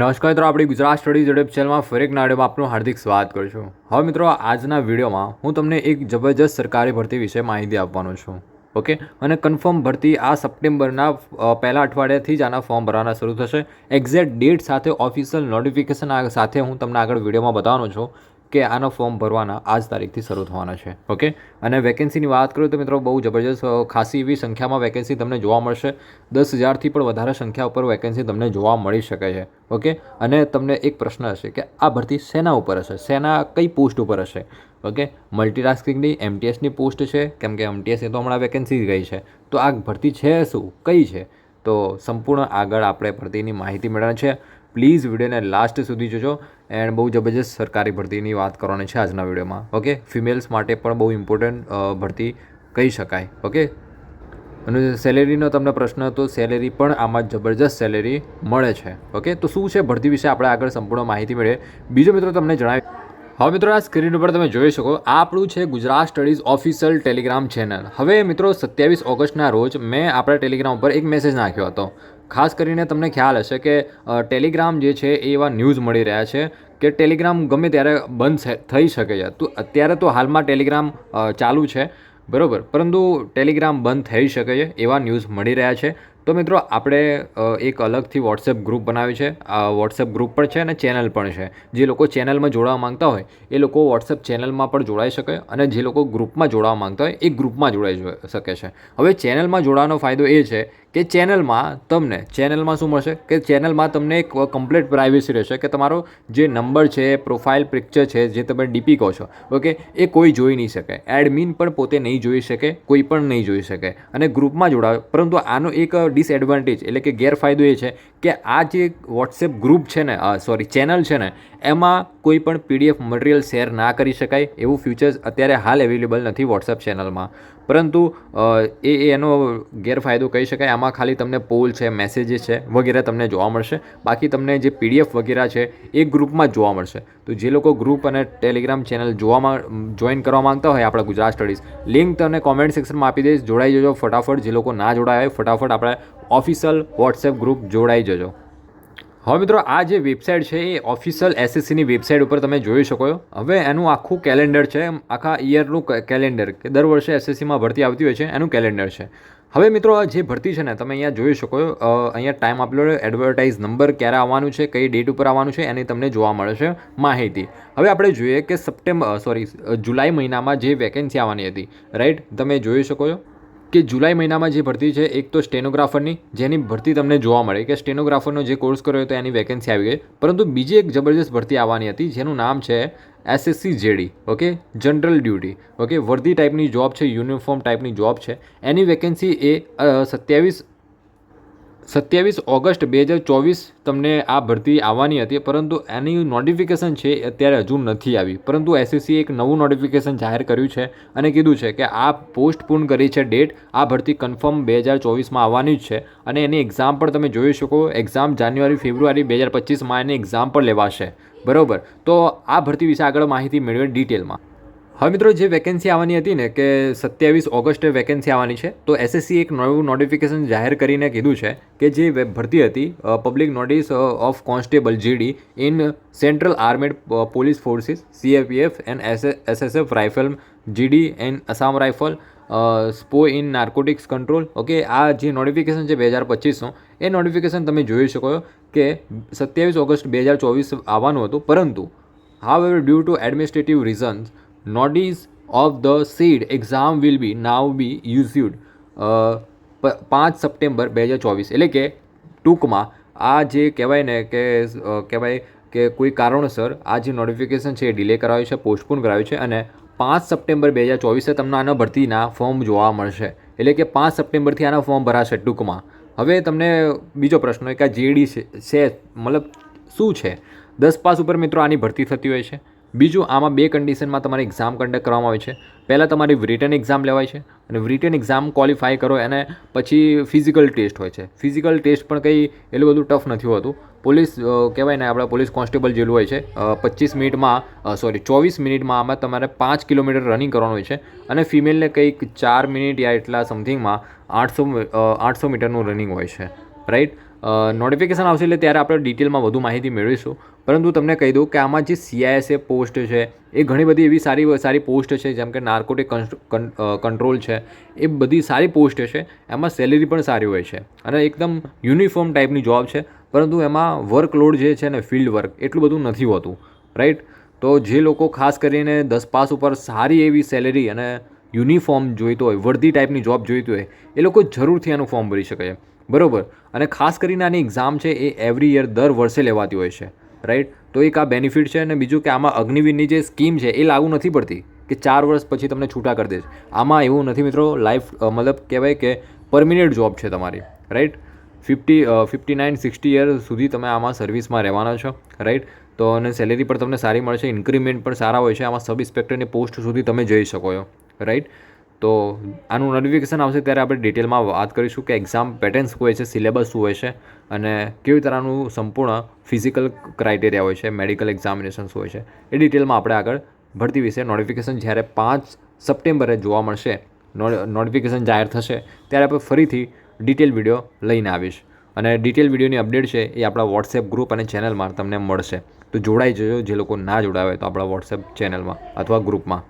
નમસ્કાર મિત્રો, આપણી ગુજરાત સ્ટડી ઝડપ ચેનલમાં ફરેક નાડેમાં આપનું હાર્દિક સ્વાગત કરું છું. હવે મિત્રો, આજના વિડીયોમાં હું તમને એક જબરજસ્ત સરકારી ભરતી વિશે માહિતી આપવાનો છું. ઓકે? અને કન્ફર્મ ભરતી આ સપ્ટેમ્બરના પહેલા અઠવાડિયાથી જ આના ફોર્મ ભરવાના શરૂ થશે. એક્ઝેક્ટ ડેટ સાથે ઓફિશિયલ નોટિફિકેશન સાથે હું તમને આગળ વિડીયોમાં બતાવવાનો છું. કે આનો ફોર્મ ભરવાના આજ તારીખથી શરૂ થવાના છે. ઓકે અને વેકેન્સીની વાત કરું તો મિત્રો બહુ જબરજસ્ત ખાસી એવી સંખ્યામાં વેકેન્સી તમને જોવા મળશે. દસ હજારથી પણ વધારે સંખ્યા ઉપર વેકેન્સી તમને જોવા મળી શકે છે. ઓકે અને તમને એક પ્રશ્ન હશે કે આ ભરતી શેના ઉપર હશે? શેના કઈ પોસ્ટ ઉપર હશે? ઓકે મલ્ટીટાસ્કિંગની એમટીએસની પોસ્ટ છે. કેમ કે એ તો હમણાં વેકેન્સી ગઈ છે. તો આ ભરતી છે શું? કઈ છે? તો સંપૂર્ણ આગળ આપણે ભરતીની માહિતી મેળવવાની છે. પ્લીઝ વિડીયોને લાસ્ટ સુધી જોજો એન્ડ બહુ જબરજસ્ત સરકારી ભરતીની વાત કરવાની છે આજના વિડીયોમાં, ઓકે? ફિમેલ્સ માટે પણ બહુ ઇમ્પોર્ટન્ટ ભરતી કહી શકાય, ઓકે? અને સેલેરીનો તમને પ્રશ્ન હતો, સેલેરી પણ આમાં જબરજસ્ત સેલેરી મળે છે, ઓકે? તો શું છે ભરતી વિશે આપણે આગળ સંપૂર્ણ માહિતી મળે બીજો મિત્રો તમને જણાવી હવે મિત્રો આ સ્ક્રીન ઉપર તમે જોઈ શકો, આ આપણું છે Gujarat studies official telegram channel. હવે મિત્રો સત્યાવીસ ઓગસ્ટના રોજ મેં આપણા ટેલિગ્રામ ઉપર એક મેસેજ નાખ્યો હતો. ખાસ કરીને તમને ખ્યાલ હશે કે ટેલિગ્રામ જે છે એ એવા ન્યૂઝ મળી રહ્યા છે કે ટેલિગ્રામ ગમે ત્યારે બંધ થઈ શકે છે. તો અત્યારે તો હાલમાં ટેલિગ્રામ ચાલુ છે, બરાબર? પરંતુ ટેલિગ્રામ બંધ થઈ શકે છે એવા ન્યૂઝ મળી રહ્યા છે. તો મિત્રો, આપણે એક અલગથી વોટ્સએપ ગ્રુપ બનાવ્યું છે. આ વોટ્સએપ ગ્રુપ પણ છે અને ચેનલ પણ છે. જે લોકો ચેનલમાં જોડાવા માંગતા હોય, એ લોકો વોટ્સએપ ચેનલમાં પણ જોડાઈ શકે અને જે લોકો ગ્રુપમાં જોડાવા માંગતા હોય, એ ગ્રુપમાં જોડાઈ શકે છે. હવે ચેનલમાં જોડાવાનો ફાયદો એ છે કે ચેનલમાં તમને ચેનલમાં શું મળશે? કે ચેનલમાં તમને એક કમ્પ્લીટ પ્રાઇવેસી રહેશે કે તમારો જે નંબર છે પ્રોફાઇલ પિક્ચર છે, જે તમે ડીપી કહો છો, ઓકે, એ કોઈ જોઈ નહીં શકે. એડમિન પણ પોતે નહીં જોઈ શકે, કોઈ પણ નહીં જોઈ શકે. અને ગ્રુપમાં જોડાવે. પરંતુ આનો એક ડિસએડવાન્ટેજ એટલે કે ગેરફાયદો એ છે કે આ જે વોટ્સએપ ગ્રુપ છે ને સોરી ચેનલ છે ને, એમાં કોઈ પણ પીડીએફ મટીરિયલ શેર ના કરી શકાય, એવું ફ્યુચર્સ અત્યારે હાલ અવેલેબલ નથી વોટ્સએપ ચેનલમાં પરંતુ એ એનો ગેરફાયદો કહી શકાય. આમાં ખાલી તમને પોલ છે મેસેજીસ છે, વગેરે તમને જોવા મળશે. બાકી તમને જે પીડીએફ વગેરે છે, એ ગ્રુપમાં જોવા મળશે. તો જે લોકો ગ્રુપ અને ટેલિગ્રામ ચેનલ જોવામાં, જોઈન કરવા માંગતા હોય આપણા ગુજરાત સ્ટડીઝ, લિંક તમને કોમેન્ટ સેક્શનમાં આપી દઈશ. જોડાઈ જજો ફટાફટ. જે લોકો ના જોડાયા હોય, ફટાફટ આપણે ઓફિશિયલ વોટ્સએપ ગ્રુપ જોડાઈ જજો. હવે મિત્રો, આ જે વેબસાઇટ છે એ ઓફિશિયલ એસએસસીની વેબસાઇટ ઉપર તમે જોઈ શકો હવે એનું આખું કેલેન્ડર છે આખા ઇયરનું કેલેન્ડર કે દર વર્ષે એસએસસીમાં ભરતી આવતી હોય છે, એનું કેલેન્ડર છે. હવે મિત્રો જે ભરતી છે ને, તમે અહીંયા જોઈ શકો અહીંયા ટાઈમ આપેલો એડવર્ટાઇઝ નંબર ક્યારે આવવાનું છે, કઈ ડેટ ઉપર આવવાનું છે, એની તમને જોવા મળે છે માહિતી. હવે આપણે જોઈએ કે સપ્ટેમ્બર સોરી જુલાઈ મહિનામાં જે વેકેન્સી આવવાની હતી રાઈટ તમે જોઈ શકો છો. કે જુલાઈ મહિનામાં જે ભરતી છે, એક તો સ્ટેનોગ્રાફરની, જેની ભરતી તમને જોવા મળે કે સ્ટેનોગ્રાફરનો જે કોર્સ કર્યો હતો એની વેકેન્સી આવી ગઈ. પરંતુ બીજી એક જબરજસ્ત ભરતી આવવાની હતી, જેનું નામ છે SSC GD okay? General duty, okay? વર્ધી ટાઈપની જોબ છે, યુનિફોર્મ ટાઈપની જોબ છે. એની વેકેન્સી એ સત્યાવીસ સત્યાવીસ ઓગસ્ટ બે હજાર ચોવીસ તમને આ ભરતી આવવાની હતી, પરંતુ એની નોટિફિકેશન છે અત્યારે હજુ નથી આવી. પરંતુ એસએસસી એક નવું નોટિફિકેશન જાહેર કર્યું છે અને કીધું છે કે આ પોસ્ટ પૂર્ણ કરી છે ડેટ આ ભરતી કન્ફર્મ બે હજાર ચોવીસમાં આવવાની જ છે અને એની એક્ઝામ પણ તમે જોઈ શકો એક્ઝામ જાન્યુઆરી, ફેબ્રુઆરી બે હજાર પચીસમાં એની એક્ઝામ પણ લેવાશે. બરાબર? તો આ ભરતી વિશે આગળ માહિતી મેળવે ડિટેલમાં હવે મિત્રો જે વેકેન્સી આવવાની હતી ને, કે સત્યાવીસ ઓગસ્ટે વેકેન્સી આવવાની છે, તો એસએસસી એક નવું નોટિફિકેશન જાહેર કરીને કીધું છે કે જે ભરતી હતી public notice of constable GD in central armed police forces CAPF and SSF rifle GD and Assam rifle sepoy in narcotics control okay આ જે નોટિફિકેશન છે બે હજાર પચીસનું, એ નોટિફિકેશન તમે જોઈ શકો કે સત્યાવીસ ઓગસ્ટ બે હજાર ચોવીસ આવવાનું હતું. પરંતુ how due to administrative reasons notice of the said exam will be now be issued પાંચ સપ્ટેમ્બર બે હજાર ચોવીસ એટલે કે ટૂંકમાં આ જે કહેવાય ને કે કહેવાય કે કોઈ કારણોસર આ જે નોટિફિકેશન છે એ ડિલે કરાવ્યું છે પોસ્ટપોન કરાવ્યું છે અને પાંચ સપ્ટેમ્બર બે હજાર ચોવીસે તમને આના ભરતીના ફોર્મ જોવા મળશે. એટલે કે પાંચ સપ્ટેમ્બરથી આના ફોર્મ ભરાશે ટૂંકમાં. હવે તમને બીજો પ્રશ્ન કે આ જેડી છે છે, મતલબ શું છે? દસ પાસ ઉપર મિત્રો આની ભરતી થતી હોય છે. બીજું, આમાં બે કન્ડિશનમાં તમારે એક્ઝામ કન્ડક્ટ કરવામાં આવે છે. પહેલાં તમારી રિટર્ન એક્ઝામ લેવાય છે અને રિટર્ન એક્ઝામ ક્વોલિફાય કરો એને પછી ફિઝિકલ ટેસ્ટ હોય છે. ફિઝિકલ ટેસ્ટ પણ કંઈ એટલું બધું ટફ નથી હોતું. પોલીસ કહેવાય ને આપણા પોલીસ કોન્સ્ટેબલ જેટલું હોય છે પચીસ મિનિટમાં સોરી ચોવીસ મિનિટમાં આમાં તમારે પાંચ કિલોમીટર રનિંગ કરવાનું હોય છે અને ફિમેલને કંઈક ચાર મિનિટ યા એટલા સમથિંગમાં આઠસો આઠસો મીટરનું રનિંગ હોય છે. રાઈટ નોટિફિકેશન આવશે એટલે ત્યારે આપણે ડિટેલમાં વધુ માહિતી મેળવીશું. પરંતુ તમને કહી દઉં કે આમાં જે સીઆઈએસએ પોસ્ટ છે, એ ઘણી બધી એવી સારી સારી પોસ્ટ છે, જેમ કે નાર્કોટિક કંટ્રોલ છે, એ બધી સારી પોસ્ટ છે, એમાં સેલેરી પણ સારી હોય છે અને એકદમ યુનિફોર્મ ટાઈપની જોબ છે, પરંતુ એમાં વર્કલોડ જે છે ને ફિલ્ડ વર્ક એટલું બધું નથી હોતું રાઈટ તો જે લોકો ખાસ કરીને દસ પાસ ઉપર સારી એવી સેલેરી અને યુનિફોર્મ જોઈતો હોય, વર્ધી ટાઈપની જોબ જોઈતી હોય, એ લોકો જરૂરથી આનું ફોર્મ ભરી શકે છે, બરાબર? અને ખાસ કરીને આની એક્ઝામ છે, એ એવરી યર દર વર્ષે લેવાતી હોય છે. રાઈટ? તો એક આ બેનિફિટ છે અને બીજું કે આમાં અગ્નિવીરની જે સ્કીમ છે, એ લાગુ નથી પડતી કે ચાર વર્ષ પછી તમને છૂટા કરી દે છે આમાં એવું નથી મિત્રો લાઈફ મતલબ કહેવાય કે પરમિનન્ટ જોબ છે તમારી. Right? Fifty fifty nine, sixty year સુધી તમે આમાં સર્વિસમાં રહેવાના છો. રાઈટ? તો અને સેલેરી પણ તમને સારી મળશે ઇન્ક્રીમેન્ટ પણ સારા હોય છે. આમાં સબ ઇન્સ્પેક્ટરની પોસ્ટ સુધી તમે જઈ શકો છો. રાઈટ? તો આનું નોટિફિકેશન આવશે ત્યારે આપણે ડિટેલમાં વાત કરીશું કે એક્ઝામ પેટર્ન શું હોય છે સિલેબસ શું હોય છે અને કેવી તરહનું સંપૂર્ણ ફિઝિકલ ક્રાઇટેરિયા હોય છે મેડિકલ એક્ઝામિનેશન શું હોય છે. એ ડિટેલમાં આપણે આગળ ભરતી વિશે નોટિફિકેશન જ્યારે પાંચ સપ્ટેમ્બરે જોવા મળશે નોટિફિકેશન જાહેર થશે, ત્યારે આપણે ફરીથી ડિટેલ વીડિયો લઈને આવીશ. અને ડિટેલ વિડીયોની અપડેટ છે એ આપણા વોટ્સએપ ગ્રુપ અને ચેનલમાં તમને મળશે. તો જોડાઈ જજો, જે લોકો ના જોડાવે તો આપણા વોટ્સએપ ચેનલમાં અથવા ગ્રુપમાં